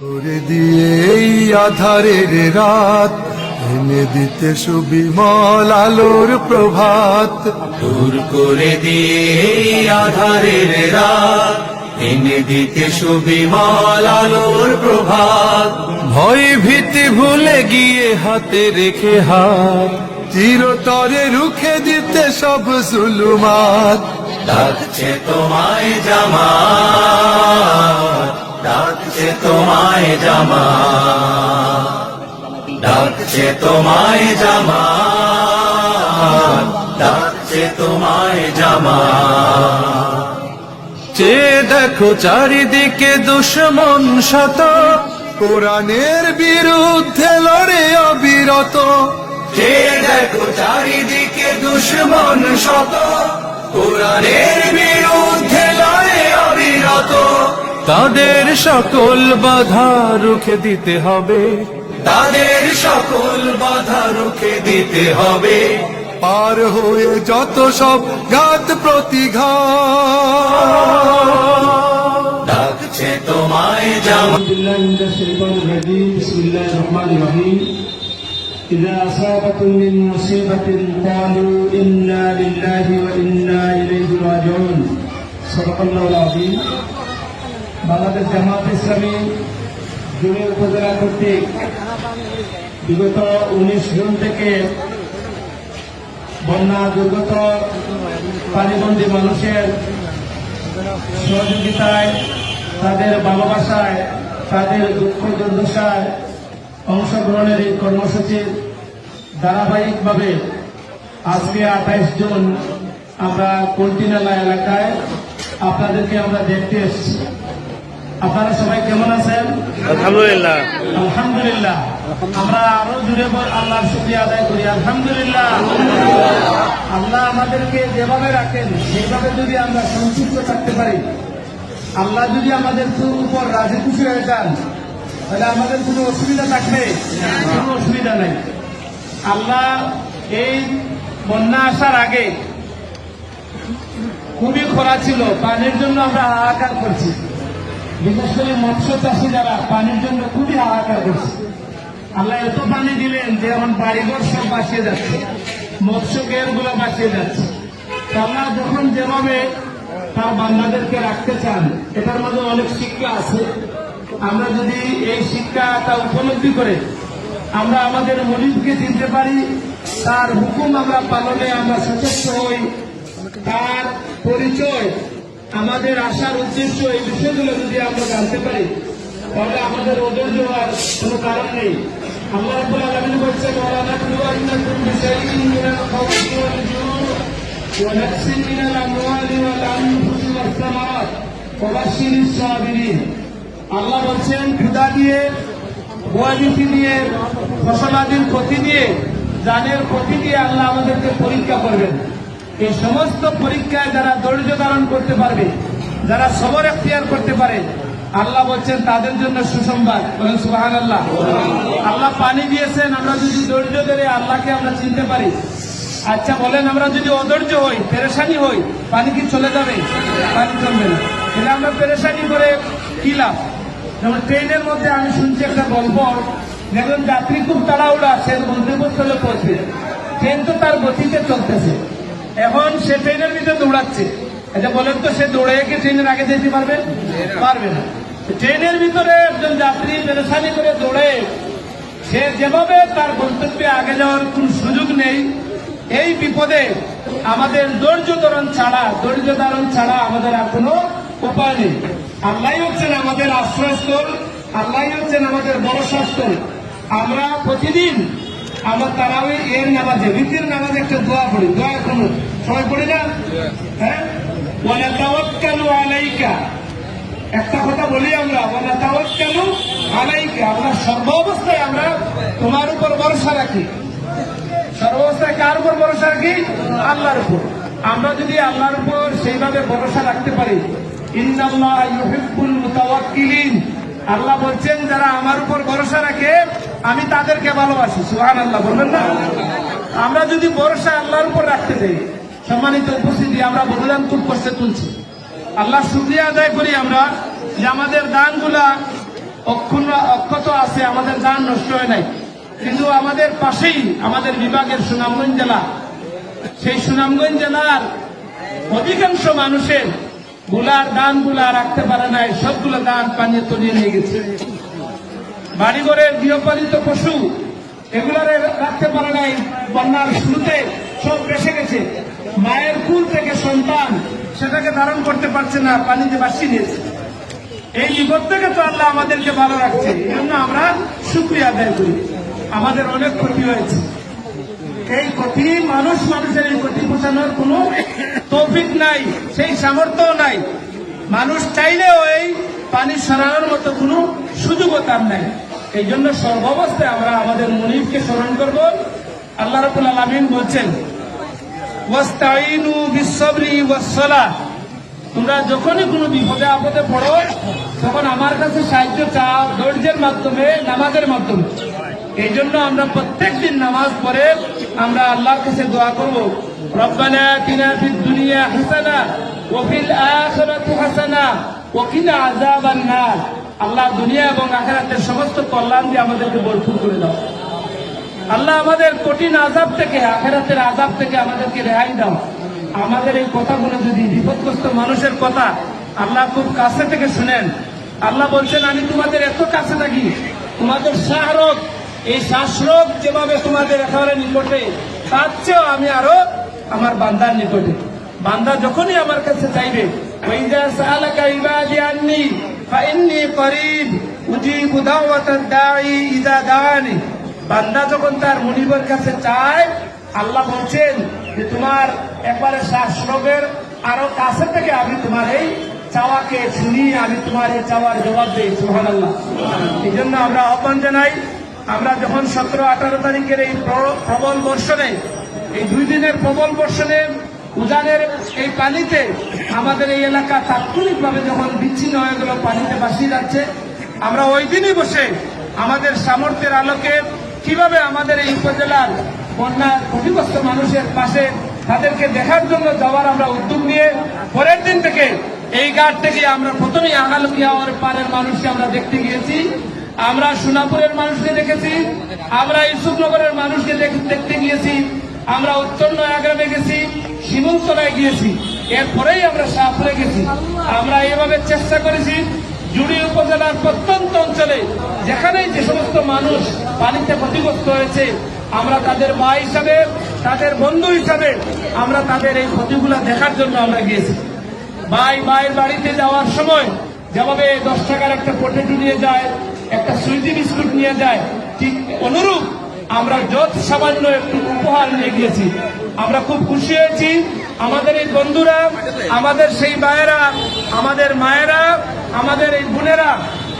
করে দিয়ে এই আধারের রাত এনে দিতে সুবিমল আলোর প্রভাত। দূর করে দিয়ে এই আধারের রাত এনে দিতে সুবিমল আলোর প্রভাত। ভয় ভীতি ভুলে গিয়ে হাতে রেখে হাত চিরতরে রুখে দিতে সব জুলুমাত। ডাকছে তোমায় জামাত। ডাকছে তোমায় জামাত ডাকছে তোমায় জামাত ডাকছে তোমায় জামাত চেয়ে দেখো চারিদিকে দুশ্মন শত। কোরআনের বিরুদ্ধে লড়ে অবিরত। যে দেখো চারিদিকে দুশ্মন শত। কোরআনের বিরুদ্ধে লড়ে অবিরত। তাদের সকল বাধা রুখে দিতে হবে তাদের সকল বাধা রুখে দিতে হবে পার হয়ে যত সব ঘাত প্রতিঘাত ডাকছে তোমায় জামাত أعوذ بالله من الشيطان الرجيم بسم الله الرحمن الرحيم إذا أصابتم من مصيبة قالوا إنا لله وإنا إليه راجعون صدق الله العظيم বাংলাদেশ জামাত ইসলামী জুড়ে উপজেলা কর্তৃক বিগত উনিশ জুন থেকে বন্যা, দুর্গত, পানিবন্দী মানুষের সহযোগিতায়, তাদের ভালোবাসায় তাদের দুঃখ দুর্দশায় অংশগ্রহণের এই কর্মসূচির ধারাবাহিকভাবে আজকে আঠাইশ জুন আমরা কন্টিনালা এলাকায় আপনাদেরকে আমরা দেখতে এসেছি। আপনারা সবাই কেমন আছেন? আলহামদুলিল্লাহ। আলহামদুলিল্লাহ। আমরা আরও জুড়ে আল্লাহর শুক্রিয়া আদায় করি আলহামদুলিল্লাহ। আল্লাহ আমাদেরকে যেভাবে রাখেন সেইভাবে যদি আমরা সন্তুষ্ট থাকতে পারি আল্লাহ যদি আমাদের উপর রাজি খুশি হয়ে যান তাহলে আমাদের কোনো অসুবিধা থাকবে? কোনো অসুবিধা নেই। আল্লাহ এই বন্যা আসার আগে খুবই খরা ছিল পানির জন্য আমরা হাহাকার করছি। বিশেষ করে মৎস্য চাষি যারা, পানির জন্য খুবই হাহাকার করছে। আল্লাহ এত পানি দিলেন যে এখন বাড়িঘর সব বাঁচিয়ে যাচ্ছে। মৎস্যগুলো বাঁচিয়ে যাচ্ছে। আল্লাহ যখন যেভাবে তার বান্দাদেরকে রাখতে চান, এটার মধ্যে অনেক শিক্ষা আছে। আমরা যদি এই শিক্ষাটা উপলব্ধি করে, আমরা আমাদের মনিবকে চিনতে পারি, তার হুকুম আমরা পালনে আমরা সচেষ্ট হই, তার পরিচয় আমাদের আসার উদ্দেশ্য এই বিষয়গুলো যদি আমরা জানতে পারি, তাহলে আমাদের ওদের হওয়ার কোনো কারণ নেই। ওয়াস সামারাত ওয়া সাবিরিন। আল্লাহ বলছেন, ক্ষুধা দিয়ে ভয়াবৃত্তি দিয়ে ফসলাদির ক্ষতি দিয়ে, জানের ক্ষতি দিয়ে আল্লাহ আমাদেরকে পরীক্ষা করবেন। এই সমস্ত পরীক্ষায় যারা ধৈর্য ধারণ করতে পারবে, যারা সবর এখতিয়ার করতে পারে, আল্লাহ বলছেন তাদের জন্য সুসংবাদ। বলেন সুবাহান আল্লাহ আল্লাহ পানি দিয়েছেন, আমরা যদি ধৈর্য ধরে আল্লাহকে আমরা চিনতে পারি। আচ্ছা বলেন, আমরা যদি অধৈর্য হই, পেরেশানি হই, পানি কি চলে যাবে? পানি চলবে না। তাহলে আমরা পেরেশানি করে কি লাভ? যেমন ট্রেনের মধ্যে আমি শুনছি একটা গল্প দেখবেন যাত্রী খুব তাড়াহুড়া, সে গন্তব্যস্থলে পৌঁছবে ট্রেন তো তার গতিতে চলতেছে। এখন সে ট্রেনের ভিতরে দৌড়াচ্ছে। এটা বলেন তো, সে দৌড়ে কি ট্রেনের আগে যেতে পারবে? পারবে না। ট্রেনের ভিতরে একজন যাত্রী পেরেশানি করে দৌড়ে। সে যেভাবে তার গন্তব্যে আগে যাওয়ার কোন সুযোগ নেই, এই বিপদে আমাদের ধৈর্য ধারণ ছাড়া, ধৈর্য ধারণ ছাড়া আমাদের আর কোনো উপায় নেই। আল্লাহ হচ্ছেন আমাদের আশ্রয়স্থল আল্লাহ হচ্ছেন আমাদের ভরসাস্থল আমরা প্রতিদিন আমরা তারাও এর নামাজে রীতির নামাজে একটা দোয়া পড়ি। দোয়া এখন সবাই পড়ি না? হ্যাঁ? ওয়ালা আলাইকা। একটা কথা বলি আমরা ওয়ালা তাওয়াক্কালু আলাইকা। আমরা সর্বাবস্থায় আমরা তোমার উপর ভরসা রাখি। সর্বাবস্থায় কার উপর ভরসা রাখি? আল্লাহর উপর। আমরা যদি আল্লাহর উপর সেইভাবে ভরসা রাখতে পারি মুতাওয়াক্কিলিন। আল্লাহ বলছেন, যারা আমার উপর ভরসা রাখে আমি তাদেরকে ভালোবাসি সুহান আল্লাহ বলবেন না? আমরা যদি ভরসা আল্লাহর উপর রাখতে চাই সম্মানিত উপস্থিতি, আমরা বলিদান খুব কষ্টে তুলছি। আল্লাহ শুক্রিয়া আদায় করি আমরা যে আমাদের দানগুলা অক্ষুণ্ণ, অক্ষত আছে, আমাদের যান নষ্ট হয় নাই। কিন্তু আমাদের পাশেই, আমাদের বিভাগের সুনামগঞ্জ জেলা, সেই সুনামগঞ্জ জেলার অধিকাংশ মানুষেরগুলার দানগুলা রাখতে পারে নাই, সবগুলো দান পানিয়ে তলিয়ে নিয়ে গেছে। বাড়িঘরের গৃহপালিত পশু এগুলারে রাখতে পারে নাই। বন্যার শুরুতে সব বেসে গেছে। মায়ের কুল থেকে সন্তান সেটাকে ধারণ করতে পারছে না পানিতে ভাসিয়ে নিয়েছে। এই বিপদ থেকে তো আল্লাহ আমাদেরকে ভালো রাখছে। এই জন্য আমরা সুক্রিয়া আদায় করি। আমাদের অনেক ক্ষতি হয়েছে। এই ক্ষতি মানুষ মানুষের এই ক্ষতি বোঝানোর কোনো তৌফিক নাই, সেই সামর্থ্য নাই। মানুষ চাইলেও এই পানি সরানোর মতো কোনো সুযোগও তার নাই। এই জন্য সর্বাবস্থায় আমরা আমাদের মনিবকে স্মরণ করব। আল্লাহ রাবুল আলমিন বলছেন ওয়াসলা তোমরা যখনই কোনো বিপদে আপদে পড়ো, তখন আমার কাছে সাহায্য চাও ধৈর্যের মাধ্যমে, নামাজের মাধ্যমে। এই জন্য আমরা প্রত্যেক দিন নামাজ পড়ে আমরা আল্লাহর কাছে দোয়া করব। রব্বানা ফিদ দুনিয়া হাসানা ওয়া ফিল আখিরাতি হাসানা আল্লাহ দুনিয়া এবং আখিরাতের সমস্ত কল্যাণ দিয়ে আমাদেরকে ভরপুর করে দাও। আল্লাহ আমাদের কঠিন আজাব থেকে, আখেরাতের আজাব থেকে আমাদেরকে রেহাই দাও। আমাদের এই কথাগুলো যদি বিপদগ্রস্ত মানুষের কথা আল্লাহ খুব কাছে থেকে শুনেন, আল্লাহ বলছেন, আমি তোমাদের এত কাছে থাকি, তোমাদের শাহরোগ এই শ্বাসরোগ যেভাবে তোমাদের একেবারে নিকটে, তার চেয়েও আমি আরও আমার বান্দার নিকটে। বান্দা যখনই আমার কাছে চাইবে ওই ওইদা সালাকা ইবাদি আন্নি ফাইন্নি করিব উজিবু দাওয়াতাদ দাঈ ইযা দাআনি বান্দা যখন তার মুনিবের কাছে চায়, আল্লাহ বলছেন যে, তোমার একবারে শ্বাসরোগের আরও কাছে থেকে আমি তোমার এই চাওয়াকে শুনি আমি তোমার এই চাওয়ার জবাব দিই সুহান আল্লাহ এই জন্য আমরা আহ্বান জানাই, আমরা যখন সতেরো আঠারো তারিখের এই প্র- প্রবল বর্ষণে, এই দুই দিনের প্রবল বর্ষণে উজানের এই পানিতে আমাদের এই এলাকা তাৎক্ষণিকভাবে যখন বিচ্ছিন্ন হয়ে গেল, পানিতে ভাসিয়ে যাচ্ছে। আমরা ওই দিনই বসে আমাদের সামর্থ্যের আলোকে কীভাবে আমাদের এই উপজেলার বন্যা ক্ষতিগ্রস্ত মানুষের পাশে তাদেরকে দেখার জন্য যাওয়ার আমরা উদ্যোগ নিয়ে পরের দিন থেকে এই ঘাট থেকে আমরা প্রথমেই আগালুকিয়া পারের মানুষকে আমরা দেখতে গিয়েছি। আমরা সোনাপুরের মানুষকে দেখেছি, আমরা ইউসুফনগরের মানুষকে দেখ- দেখতে গিয়েছি। আমরা উত্তর নয়াগ্রামে গেছি শিমুলতলায় গিয়েছি। এরপরেই আমরা শাহপুরে গেছি। আমরা এভাবে চেষ্টা করেছি, জুড়ি উপজেলার প্রত্যন্ত অঞ্চলে, যেখানেই যে সমস্ত মানুষ পানিতে ক্ষতিগ্রস্ত হয়েছে, আমরা তাদের মা হিসাবে, তাদের বন্ধু হিসাবে, আমরা তাদের এই ক্ষতিগুলো দেখার জন্য আমরা গিয়েছি। ভাই ভাইয়ের বাড়িতে যাওয়ার সময় যেভাবে দশ টাকার একটা পটেটো নিয়ে যায়, একটা সুইজি বিস্কুট নিয়ে যায়, ঠিক অনুরূপ আমরা যত সামান্য একটু উপহার নিয়ে গিয়েছি, আমরা খুব খুশি হয়েছি। আমাদের এই বন্ধুরা, আমাদের সেই ভাইয়েরা আমাদের মায়েরা, আমাদের এই বোনেরা,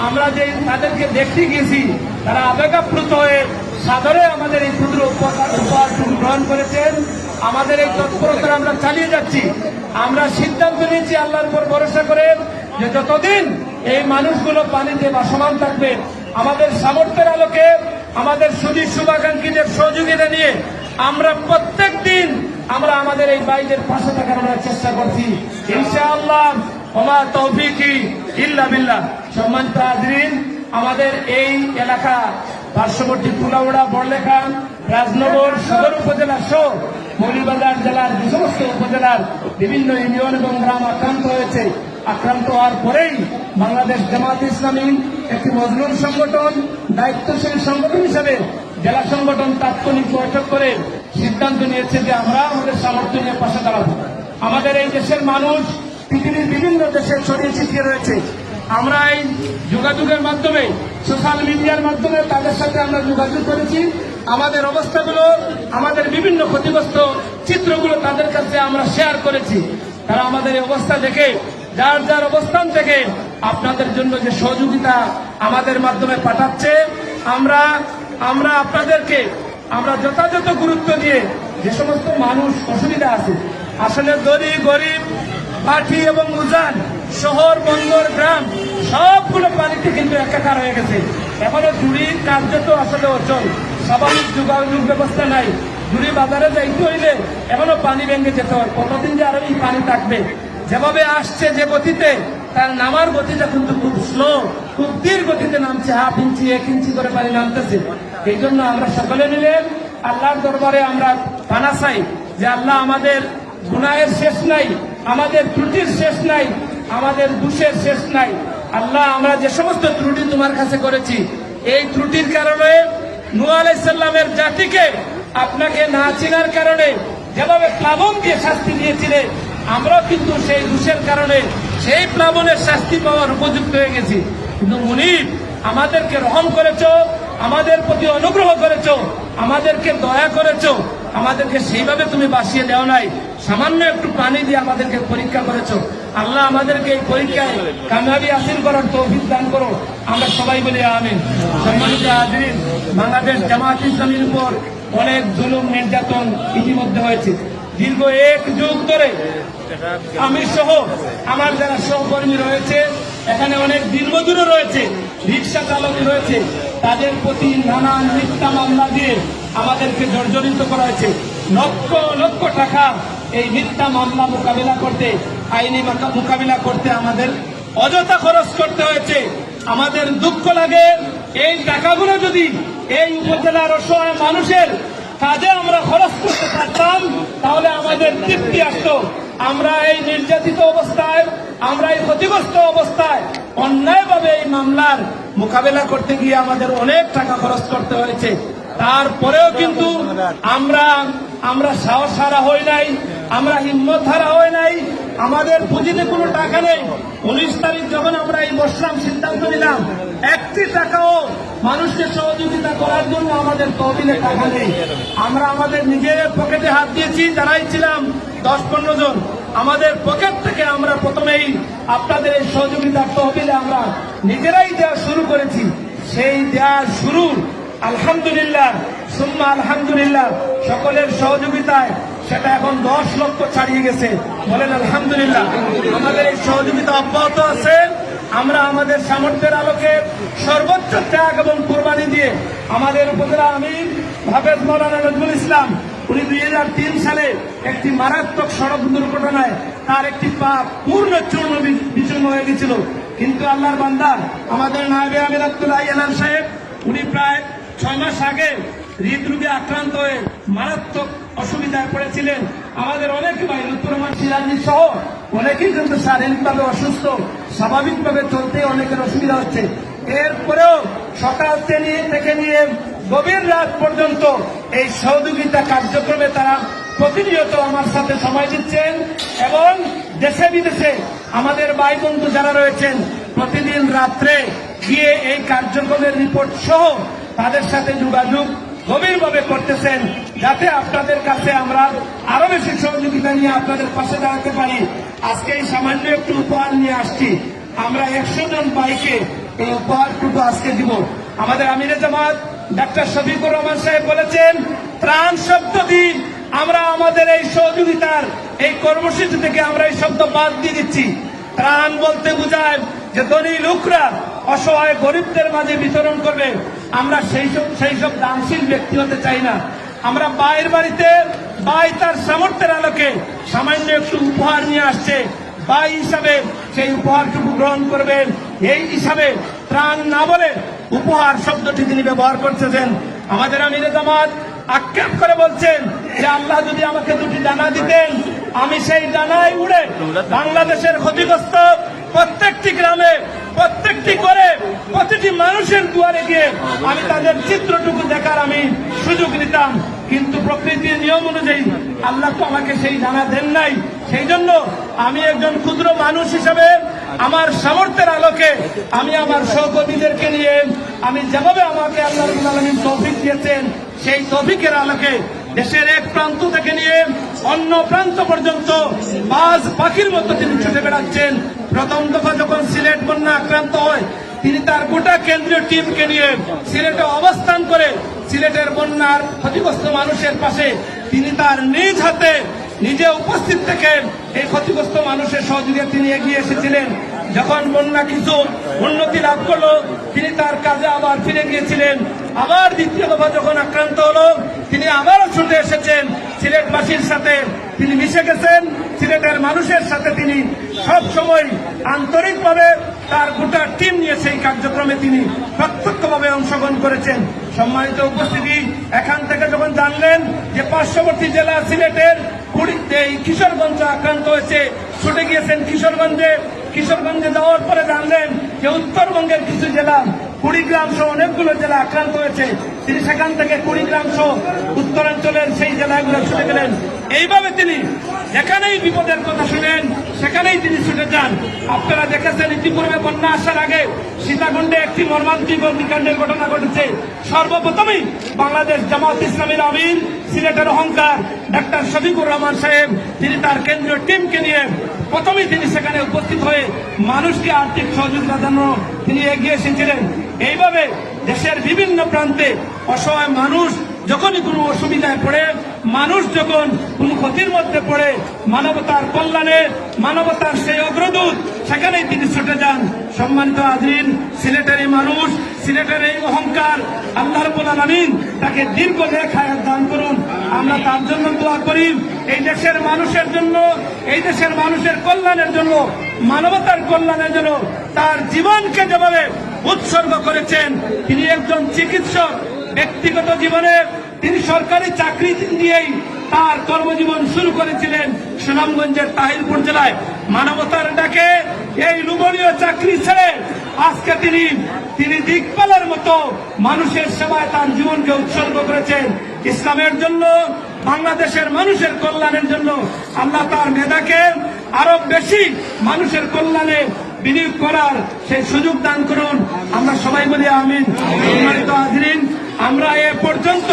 আমরা যে তাদেরকে দেখতে গিয়েছি, তারা আবেগাপ্লুত হয়ে সাদরে আমাদের এই ক্ষুদ্র উপহার গ্রহণ করেছেন। আমাদের এই তৎপরতা আমরা চালিয়ে যাচ্ছি। আমরা সিদ্ধান্ত নিয়েছি আল্লাহর উপর ভরসা করে যে যতদিন এই মানুষগুলো পানিতে বাসমান থাকবে, আমাদের সামর্থ্যের আলোকে আমাদের সুদী শুভাকাঙ্ক্ষীদের সহযোগিতা নিয়ে আমরা প্রত্যেক দিন আমরা আমাদের এই বাইদের পাশে থাকার আমরা চেষ্টা করছি। ইনশাআল্লাহ, ওমা তৌফিকি ইল্লা সম্মানিত আমাদের এই এলাকা পার্শ্ববর্তী কুলাউড়া বড়লেখা রাজনগর, সদর উপজেলা সহ মৌলিবাজার জেলার যে সমস্ত উপজেলার বিভিন্ন ইউনিয়ন এবং গ্রাম আক্রান্ত হয়েছে। আক্রান্ত হওয়ার পরেই বাংলাদেশ জামাত ইসলামী একটি মজলুম সংগঠন, দায়িত্বশীল সংগঠন হিসেবে জেলা সংগঠন তাৎক্ষণিক বৈঠক করে সিদ্ধান্ত নিয়েছে যে আমরা আমাদের সামর্থ্য নিয়ে পাশে দাঁড়াবো। আমাদের এই দেশের মানুষ পৃথিবীর বিভিন্ন দেশে ছড়িয়ে ছিটিয়ে রয়েছে। আমরা এই যোগাযোগের মাধ্যমে, সোশ্যাল মিডিয়ার মাধ্যমে তাদের সাথে আমরা যোগাযোগ করেছি। আমাদের অবস্থাগুলো, আমাদের বিভিন্ন ক্ষতিগ্রস্ত চিত্রগুলো তাদের কাছে আমরা শেয়ার করেছি। তারা আমাদের এই অবস্থা দেখে, যার যার অবস্থান থেকে আপনাদের জন্য যে সহযোগিতা আমাদের মাধ্যমে পাঠাচ্ছে, আমরা আমরা আপনাদেরকে, আমরা যথাযথ গুরুত্ব দিয়ে যে সমস্ত মানুষ অসুবিধা আছে, আসলে দরি গরিব, পাঠি এবং উজান, শহর, বন্দর, গ্রাম, সবগুলো পানিতে কিন্তু একাকার হয়ে গেছে। এখনও জুড়ির কার্যত আসলে অচল। স্বাভাবিক যোগাযোগ ব্যবস্থা নাই। জুড়ি বাজারে যাইতে হইলে এখনও পানি ভেঙে যেতে হয়। কতদিন যে আরও এই পানি থাকবে। যেভাবে আসছে যে গতিতে তার নামার গতিটা কিন্তু খুব স্লো খুব ধীর গতিতে নামছে। হাফ ইঞ্চি, এক ইঞ্চি করে পানি নামতেছে। এই জন্য আমরা সকলে মিলে আল্লাহর দরবারে আমরা পানা চাই যে আল্লাহ আমাদের গুনাহের শেষ নাই, আমাদের ত্রুটির শেষ নাই, আমাদের দুষের শেষ নাই। আল্লাহ, আমরা যে সমস্ত ত্রুটি তোমার কাছে করেছি, এই ত্রুটির কারণে নূ আলাইসাল্লামের জাতিকে আপনাকে না চেনার কারণে যেভাবে প্লাবন দিয়ে শাস্তি দিয়েছিলে, আমরাও কিন্তু সেই দোষের কারণে সেই প্লাবনের শাস্তি পাওয়ার উপযুক্ত হয়ে গেছি। কিন্তু মুনিব, আমাদেরকে রহম করেছ, আমাদের প্রতি অনুগ্রহ করেছ, আমাদেরকে দয়া করেছ, আমাদেরকে সেইভাবে তুমি বাসিয়ে দেও নাই। সামান্য একটু পানি দিয়ে আমাদেরকে পরীক্ষা করেছ। আল্লাহ আমাদেরকে এই পরীক্ষায় কামিয়াবি হাসিল করার তৌফিক দান করো। আমরা সবাই বলি আমিন। সম্মানিত হাজরিন, বাংলাদেশ জামাত ইসলামীর উপর অনেক জুলুম, নির্যাতন ইতিমধ্যে হয়েছে। দীর্ঘ এক যুগ ধরে আমি সহ আমার যারা সহকর্মী রয়েছে, এখানে অনেক দীর্ঘদূরে রয়েছে, রিক্সা চালক রয়েছে, তাদের প্রতি নানান মিথ্যা মামলা দিয়ে আমাদেরকে জর্জরিত করা হয়েছে। লক্ষ লক্ষ টাকা এই মিথ্যা মামলা মোকাবিলা করতে, আইনি মোকাবিলা করতে আমাদের অযথা খরচ করতে হয়েছে। আমাদের দুঃখ লাগে, এই টাকাগুলো যদি এই উপজেলার অসহায় মানুষের কাজে আমরা খরচ করতে পারতাম, তাহলে আমাদের তৃপ্তি আসতো। আমরা এই নির্যাতিত অবস্থায়, আমরা এই ক্ষতিগ্রস্ত অবস্থায় অন্যায়ভাবে এই মামলার মোকাবেলা করতে গিয়ে আমাদের অনেক টাকা খরচ করতে হয়েছে। তারপরেও কিন্তু আমরা আমরা সাহস হারা হই নাই। আমরা হিম্মত ধারা হয় নাই। আমাদের পুঁজিতে কোনো টাকা নেই। উনিশ তারিখ যখন আমরা এই বসলাম, সিদ্ধান্ত নিলাম, একটি টাকাও মানুষকে সহযোগিতা করার জন্য আমাদের তহবিলে টাকা নেই। আমরা আমাদের নিজের পকেটে হাত দিয়েছি, যারাই ছিলাম দশ পনেরো জন। আমাদের পকেট থেকে আমরা প্রথমেই আপনাদের এই সহযোগিতার তহবিলে আমরা নিজেরাই দেওয়া শুরু করেছি। সেই দেওয়ার শুরু আলহামদুলিল্লাহ, সুম্মা আলহামদুলিল্লাহ, সকলের সহযোগিতায় সেটা এখন দশ লক্ষ ছাড়িয়ে গেছে। বলেন, আলহামদুলিল্লাহ। আমাদের এই সহযোগিতা অব্যাহত আছে। আমরা আমাদের সামর্থ্যের আলোকে সর্বোচ্চ ত্যাগ এবং কোরবানি দিয়ে আমাদের উপজেলা আমির হাফেজ মৌলানা নজরুল ইসলাম, উনি দুই তিন সালে একটি মারাত্মক সড়ক দুর্ঘটনায় তার একটি পা পূর্ণ চূর্ণ বিচূর্ণ হয়ে গেছিল। কিন্তু আল্লাহর বান্দা, আমাদের নায়বে আমির আব্দুল্লাহ সাহেব, উনি প্রায় ছয় মাস আগে হৃদরোগে আক্রান্ত হয়ে মারাত্মক পড়েছিলেন। আমাদের অনেক ভাই সহ অনেকেই কিন্তু শারীরিকভাবে অসুস্থ। স্বাভাবিকভাবে চলতে অনেকের অসুবিধা হচ্ছে। এরপরেও সকাল থেকে নিয়ে গভীর রাত পর্যন্ত এই সহযোগিতা কার্যক্রমে তারা প্রতিনিয়ত আমার সাথে সময় দিচ্ছেন এবং দেশে বিদেশে আমাদের ভাই বন্ধু যারা রয়েছেন, প্রতিদিন রাত্রে গিয়ে এই কার্যক্রমের রিপোর্ট সহ তাদের সাথে যোগাযোগ গভীরভাবে করতেছেন যাতে আপনাদের কাছে আমরা আরও বেশি সহযোগিতা নিয়ে আপনাদের পাশে দাঁড়াতে পারি। আজকে এই সামান্য একটু উপহার নিয়ে আসছি। আমরা একশো জন বাইকে এই উপহারটুকু আজকে দিব। আমাদের আমিরে জামাত, ডাক্তার শফিকুর রহমান সাহেব বলেছেন, ত্রাণ শব্দ দিন। আমরা আমাদের এই সহযোগিতার এই কর্মসূচি থেকে আমরা এই শব্দ বাদ দিয়ে দিচ্ছি। ত্রাণ বলতে বোঝায় যে ধনী লোকরা অসহায় গরিবদের মাঝে বিতরণ করবে। আমরা সেই সব সেই সব দানশীল ব্যক্তি হতে চাই না। আমরা বাইরের বাড়িতে, বাই তার সামর্থ্যের আলোকে সামান্য একটু উপহার নিয়ে আসছে। বাই হিসাবে সেই উপহারটুকু গ্রহণ করবেন। এই হিসাবে ত্রাণ না বলে উপহার শব্দটি তিনি ব্যবহার করতেছেন। আমাদের আমির জামাত আক্ষেপ করে বলছেন যে আল্লাহ যদি আমাকে দুটি ডানা দিতেন, আমি সেই ডানায় উড়ে বাংলাদেশের ক্ষতিগ্রস্ত প্রত্যেকটি গ্রামে মানুষের দুয়ারে গিয়ে আমি তাদের চিত্রটুকু দেখার আমি সুযোগ নিতাম। কিন্তু প্রকৃতির নিয়ম অনুযায়ী আল্লাহ তো আমাকে সেই জানা দেন নাই। সেই জন্য আমি একজন ক্ষুদ্র মানুষ হিসাবে আমার সামর্থ্যের আলোকে আমি আমার সহকর্মীদেরকে নিয়ে আমি যেভাবে আমাকে আল্লাহ আলমীর তৌফিক দিয়েছেন, সেই তৌফিকের আলোকে দেশের এক প্রান্ত থেকে নিয়ে অন্য প্রান্ত পর্যন্ত বাস পাখির মতো তিনি ছুটে বেড়াচ্ছেন। প্রথম দফা যখন সিলেট বন্যা আক্রান্ত হয় তিনি তার গোটা কেন্দ্রীয় টিমকে নিয়ে সিলেটে অবস্থান করে সিলেটের বন্যার ক্ষতিগ্রস্ত মানুষের পাশে তিনি তার নিজ হাতে নিজে উপস্থিত থেকে এই ক্ষতিগ্রস্ত মানুষের সহযোগিতা তিনি এগিয়ে এসেছিলেন। যখন বন্যা কিছু উন্নতি লাভ করল, তিনি তার কাজে আবার ফিরে গিয়েছিলেন। আবার দ্বিতীয় দফা যখন আক্রান্ত হলো, তিনি আবারও ছুটে এসেছেন সিলেটবাসীর সাথে। তিনি মিশে গেছেন, সিলেটের মানুষের সাথে তিনি সব সময় আন্তরিকভাবে তার গোটা টিম নিয়ে সেই কার্যক্রমে তিনি প্রত্যক্ষভাবে অংশগ্রহণ করেছেন। সম্মানিত উপস্থিতি, এখান থেকে যখন জানলেন যে পার্শ্ববর্তী জেলা সিলেটের এই কিশোরগঞ্জ আক্রান্ত হয়েছে, ছুটে গিয়েছেন কিশোরগঞ্জে। কিশোরগঞ্জে যাওয়ার পরে জানলেন যে উত্তরবঙ্গের কিছু জেলা, কুড়িগ্রাম সহ অনেকগুলো জেলা আক্রান্ত হয়েছে। তিনি সেখান থেকে কুড়িগ্রাম সহ উত্তরাঞ্চলের সেই জেলাগুলো ছুটে গেলেন। এইভাবে তিনি যেখানেই বিপদের কথা শুনেন, সেখানেই তিনি ছুটে যান। আপনারা দেখেছেন, ইতিপূর্বে বন্যা আসার আগে সীতাকুণ্ডে একটি মর্মান্তিক অগ্নিকাণ্ডের ঘটনা ঘটেছে। সর্বপ্রথমেই বাংলাদেশ জামাত ইসলামের আমির, সিলেটের অহংকার, ডাক্তার শফিকুর রহমান সাহেব, তিনি তার কেন্দ্রীয় টিমকে নিয়ে প্রথমেই তিনি সেখানে উপস্থিত হয়ে মানুষকে আর্থিক সহযোগিতার জন্য তিনি এগিয়ে এসেছিলেন। এইভাবে দেশের বিভিন্ন প্রান্তে অসহায় মানুষ যখনই কোনো অসুবিধায় পড়ে, মানুষ যখন কোনো ক্ষতির মধ্যে পড়ে, মানবতার কল্যাণে, মানবতার সেই অগ্রদূত, সেখানেই তিনি ছুটে যান। সম্মানিত আজরিন সিলেটের মানুষ, সিলেটের অহংকার, আল্লাহ আলামিন তাকে দীর্ঘ খায়াত দান করুন। আমরা তার জন্য দোয়া করি, এই দেশের মানুষের জন্য, এই দেশের মানুষের কল্যাণের জন্য, মানবতার কল্যাণের জন্য, তার জীবনকে যেভাবে উৎসর্গ করেছেন। তিনি একজন চিকিৎসক। ব্যক্তিগত জীবনে তিনি সরকারি চাকরি দিয়েই তার কর্মজীবন শুরু করেছিলেন সুনামগঞ্জের তাহিরপুর জেলায়। মানবতার ডাকে এই লুবনীয় চাকরি ছেড়ে আজকে তিনি তিনি দিকপালের মতো মানুষের সেবায় তার জীবনকে উৎসর্গ করেছেন। ইসলামের জন্য, বাংলাদেশের মানুষের কল্যাণের জন্য আল্লাহ তার মেধাকে আরও বেশি মানুষের কল্যাণে বিনিয়োগ করার সেই সুযোগ দান করুন। আমরা সবাই বলি আমিন। সম্মানিত হাজরিন, আমরা এ পর্যন্ত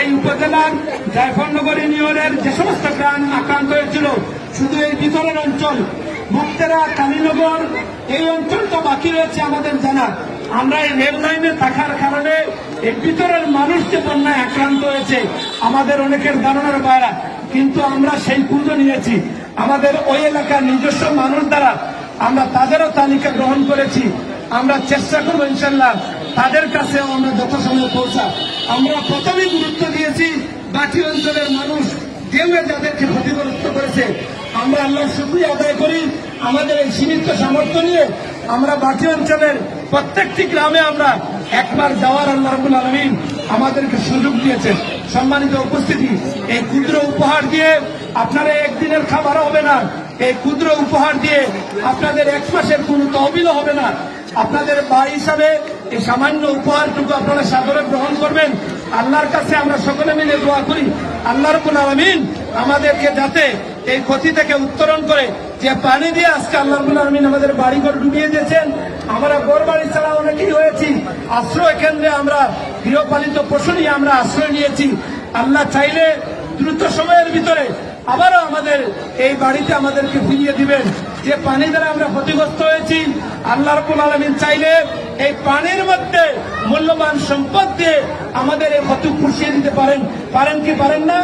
এই উপজেলার জায়ফরনগর ইউনিয়নের যে সমস্ত গ্রাম আক্রান্ত হয়েছিল, শুধু এই ভিতরের অঞ্চল, মুক্তেরা, কালীনগর, এই অঞ্চলটা বাকি রয়েছে আমাদের জানা। আমরা এই রেল লাইনে থাকার কারণে এই ভিতরের মানুষ যে বন্যায় আক্রান্ত হয়েছে, আমাদের অনেকের ধারণার বাইরা। কিন্তু আমরা সেই পুজো নিয়েছি। আমাদের ওই এলাকার নিজস্ব মানুষ দ্বারা আমরা তাদেরও তালিকা গ্রহণ করেছি। আমরা চেষ্টা করব ইনশাল্লাহ তাদের কাছে আমরা যথাসময়ে পৌঁছা আমরা প্রথমেই গুরুত্ব দিয়েছি বাকি অঞ্চলের মানুষ কেউয়ে যাদেরকে ক্ষতিগ্রস্ত করেছে। আমরা আল্লাহ শুক্রিয়া আদায় করি আমাদের এই সীমিত সামর্থ্য নিয়ে। আমরা বাকি অঞ্চলের প্রত্যেকটি গ্রামে আমরা একবার যাওয়ার আল্লাহ রবুল আলমিন আমাদেরকে সুযোগ দিয়েছেন। সম্মানিত উপস্থিতি, এই ক্ষুদ্র উপহার দিয়ে আপনারা একদিনের খাবার হবে না। এই ক্ষুদ্র উপহার দিয়ে আপনাদের এক মাসের কোনো তহবিল হবে না। আপনাদের ভাই হিসাবে এই সামান্য উপহারটুকু আপনারা সাদরে গ্রহণ করবেন। আল্লাহর কাছে আমরা সকলে মিলে দোয়া করি। আল্লাহ রবুল আলমিন আমাদেরকে যাতে এই ক্ষতি থেকে উত্তরণ করে। যে পানি দিয়ে আজকে আল্লাহ রবুল আলমিন আমাদের বাড়িঘর ডুবিয়ে দিয়েছেন, আমরা গড় বাড়ি ছাড়া অনেকেই হয়েছি। আশ্রয় কেন্দ্রে আমরা গৃহপালিত পশু নিয়ে আমরা আশ্রয় নিয়েছি। আল্লাহ চাইলে দ্রুত সময়ের ভিতরে আবারও আমাদের এই বাড়িতে আমাদেরকে ফিরিয়ে দিবেন। যে পানি দ্বারা আমরা ক্ষতিগ্রস্ত হয়েছি আল্লাহ রবুল আলমিন চাইলে এই পানির মধ্যে মূল্যবান সম্পদ দিয়ে আমাদের এই ক্ষতি পুষিয়ে দিতে পারেন। পারেন কি পারেন না?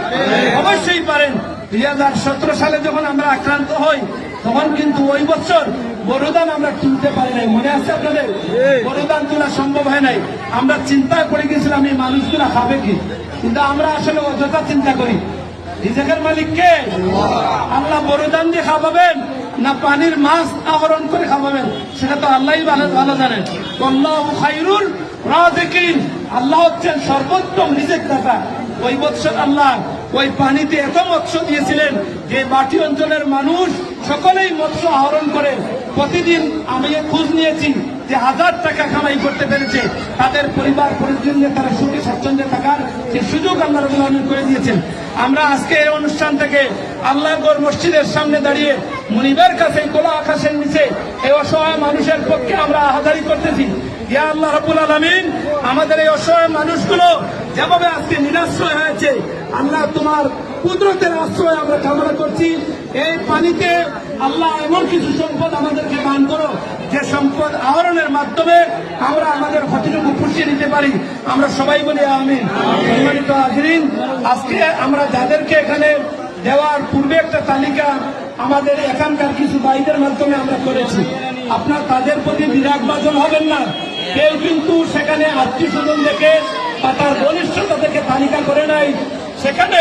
অবশ্যই পারেন। দুই হাজার সতেরো সালে যখন আমরা আক্রান্ত হই তখন কিন্তু ওই বছর বড়দান আমরা তুলতে পারি নাই। মনে আছে আপনাদের? বড়দান তোলা সম্ভব হয় নাই। আমরা চিন্তায় পড়ে গেছিলাম এই মানুষগুলা খাবে কি? কিন্তু আমরা আসলে অযথা চিন্তা করি। রিজেকের মালিক কে? আল্লাহ বরদান দিয়ে খাওয়াবেন না পানির মাছ আহরণ করে খাওয়াবেন? সেটা তো আল্লাহ ভালো জানেন। আল্লাহ খাইরুল আল্লাহ হচ্ছেন সর্বোত্তম রিজেক দাতা ওই বৎসর আল্লাহ ওই পানিতে এত মৎস্য দিয়েছিলেন যে বাটি অঞ্চলের মানুষ সকলেই মৎস্য আহরণ করে। প্রতিদিন আমি খোঁজ নিয়েছি। যে হাজার টাকা কামাই করতে পেরেছে, তাদের পরিবার পরিজন নিয়ে তারা সুখে স্বচ্ছন্দে থাকার যে সুযোগ আল্লাহ রবুল করে দিয়েছেন। আমরা আজকে এই অনুষ্ঠান থেকে আল্লাহগড় মসজিদের সামনে দাঁড়িয়ে মনিবের কাছে খোলা আকাশের নিচে এই অসহায় মানুষের পক্ষে আমরা আহাদারি করতেছি। ইয়া আল্লাহ রবুল আলমিন, আমাদের এই অসহায় মানুষগুলো যেভাবে আজকে নিরাশ্রয় হয়েছে, আল্লাহ তোমার কুদরতের আশ্রয় আমরা কামনা করছি। এই পানিতে আল্লাহ এমন কিছু সম্পদ আমাদেরকে দান করো যে সম্পদ আহরণের মাধ্যমে আমরা আমাদের ক্ষতিটুকু পুষিয়ে নিতে পারি। আমরা সবাই বলি আমি সম্মানিত আজরিন আজকে আমরা যাদেরকে এখানে দেওয়ার পূর্বে একটা তালিকা আমাদের এখানকার কিছু ভাইদের মাধ্যমে আমরা করেছি। আপনার তাদের প্রতি বিরাগ বাজন হবেন না। কেউ কিন্তু সেখানে আত্মীয় স্বজন দেখে বা তার ঘনিষ্ঠতা থেকে তালিকা করে নাই। সেখানে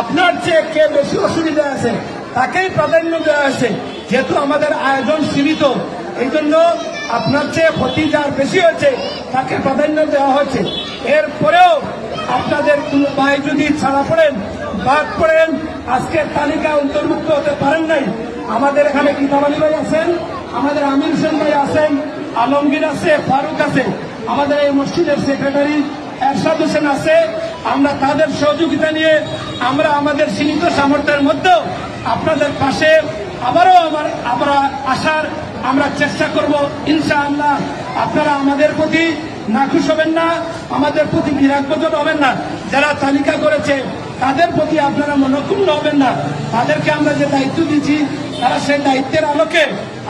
আপনার চেয়ে কে বেশি অসুবিধা আছে, তাকেই প্রাধান্য দেওয়া আছে যেহেতু আমাদের আয়োজন সীমিত, এই জন্য আপনার চেয়ে ক্ষতি যার বেশি হয়েছে, তাকে প্রাধান্য দেওয়া হয়েছে। এরপরেও আপনাদের কোনো ভাই যদি ছাড়া পড়েন, বাদ পড়েন আজকের তালিকায় অন্তর্ভুক্ত হতে পারেন নাই। আমাদের এখানে আলী ভাই আছেন, আমাদের আমির হোসেন ভাই আছেন, আলমগীর আছে, ফারুক আছে, আমাদের এই মসজিদের সেক্রেটারি এরশাদ হোসেন আছে আমরা তাদের সহযোগিতা নিয়ে আমরা আমাদের সীমিত সামর্থ্যের মধ্যেও আপনাদের পাশে আবারও আমার, আমরা আসার আমরা চেষ্টা করব। ইনশাআল্লাহ আপনারা আমাদের প্রতি নাখুশ হবেন না, আমাদের প্রতি বিরাগবোধন হবেন না। যারা তালিকা করেছে, তাদের প্রতি আপনারা মনক্ষুণ্ণ হবেন না। তাদেরকে আমরা যে দায়িত্ব দিচ্ছি তারা সেই দায়িত্বের আলোকে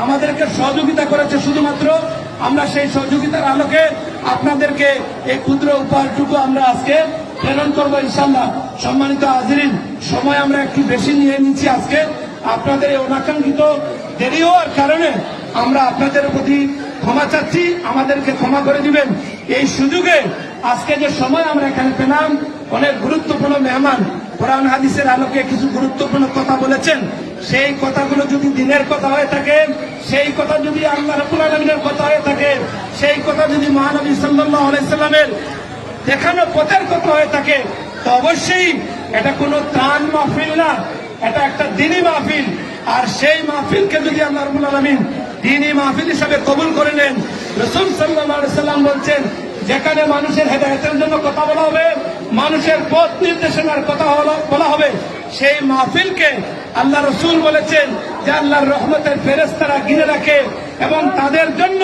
আমাদেরকে সহযোগিতা করেছে। শুধুমাত্র আমরা সেই সহযোগিতার আলোকে আপনাদেরকে এই ক্ষুদ্র উপহারটুকু আমরা আজকে প্রেরণ করব ইনশাল্লাহ সম্মানিত হাজিরিন, সময় আমরা একটু বেশি নিয়ে নিচ্ছি আজকে। আপনাদের এই অনাকাঙ্ক্ষিত দেরি হওয়ার কারণে আমরা আপনাদের প্রতি ক্ষমা চাচ্ছি, আমাদেরকে ক্ষমা করে দিবেন। এই সুযোগে আজকে যে সময় আমরা এখানে পেলাম, অনেক গুরুত্বপূর্ণ মেহমান কোরআন হাদিসের আলোকে কিছু গুরুত্বপূর্ণ কথা বলেছেন। সেই কথাগুলো যদি দিনের কথা হয়ে থাকে, সেই কথা যদি আল্লাহ রবুল আলমিনের কথা হয়ে থাকে, সেই কথা যদি মহানবী সাল্লাহ আলাইসাল্লামের দেখানো পথের কথা হয়ে থাকে তো অবশ্যই এটা কোনো ত্রাণ মাহফিল না, এটা একটা দিনী মাহফিল। আর সেই মাহফিলকে যদি আল্লাহ রবুল আলমিন দিনী মাহফিল হিসাবে কবুল করে নেন, রসুল সাল্লাম বলছেন, যেখানে মানুষের হেদায়তের জন্য কথা বলা হবে, মানুষের পথ নির্দেশনার কথা বলা হবে, সেই মাহফিলকে আল্লাহ রসুল বলেছেন যে আল্লাহর রহমতের ফেরেস্তারা ঘিরে রাখে এবং তাদের জন্য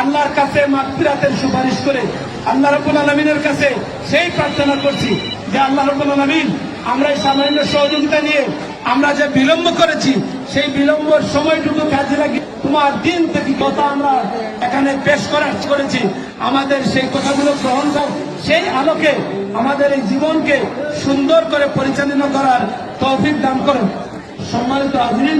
আল্লাহর কাছে মাতৃরাতের সুপারিশ করে আল্লাহ রবুল আলমিনের কাছে সেই প্রার্থনা করছি যে আল্লাহ রবুল আলমিন আমরা এই সামান্য সহযোগিতা নিয়ে আমরা যে বিলম্ব করেছি, সেই বিলম্বর সময়টুকু কাজে লাগি তোমার দিন থেকে কথা আমরা এখানে পেশ করার করেছি। আমাদের সেই কথাগুলো গ্রহণ কর। সেই আলোকে আমাদের এই জীবনকে সুন্দর করে পরিচালনা করার তৌফিক দান করুন সম্মানিত আজরিন